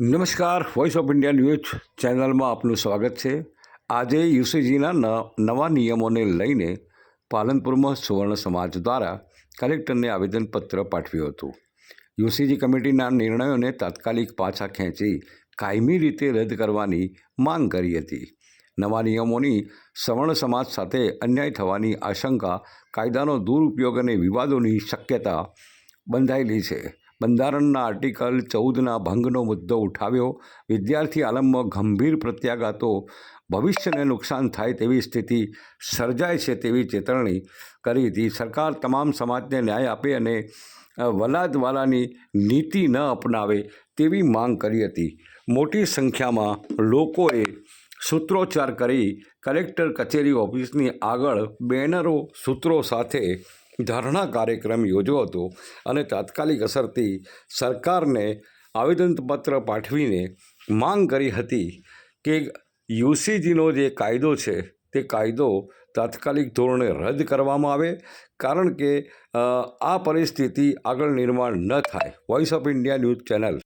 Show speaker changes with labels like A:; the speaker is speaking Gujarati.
A: નમસ્કાર વોઇસ ઓફ ઇન્ડિયા ન્યૂઝ ચેનલમાં આપનું સ્વાગત છે. આજે યુસીજીના નવા નિયમોને લઈને પાલનપુરમાં સુવર્ણ સમાજ દ્વારા કલેક્ટરને આવેદનપત્ર પાઠવ્યું હતું. યુસીજી કમિટીના નિર્ણયોને તાત્કાલિક પાછા ખેંચી કાયમી રીતે રદ કરવાની માંગ કરી હતી. નવા નિયમોની સવર્ણ સમાજ સાથે અન્યાય થવાની આશંકા, કાયદાનો દુરુપયોગ અને વિવાદોની શક્યતા બંધાયેલી છે. બંધારણના આર્ટિકલ ચૌદના ભંગનો મુદ્દો ઉઠાવ્યો. વિદ્યાર્થી આલમમાં ગંભીર પ્રત્યાઘાતો, ભવિષ્યને નુકસાન થાય તેવી સ્થિતિ સર્જાય છે તેવી ચેતવણી કરી હતી. સરકાર તમામ સમાજને ન્યાય આપે અને વલાદવાલાની નીતિ ન અપનાવે તેવી માંગ કરી હતી. મોટી સંખ્યામાં લોકોએ સૂત્રોચ્ચાર કરી. કલેક્ટર કચેરી ઓફિસની આગળ બેનરો સૂત્રો સાથે ધરણા કાર્યક્રમ યોજ્યો હતો અને તાત્કાલિક અસરથી સરકારને આવેદનપત્ર પાઠવીને માંગ કરી હતી કે યુસીજીનો જે કાયદો છે, તે કાયદો તાત્કાલિક ધોરણે રદ કરવામાં આવે કારણ કે આ પરિસ્થિતિ આગળ નિર્માણ ન થાય. Voice of India news channel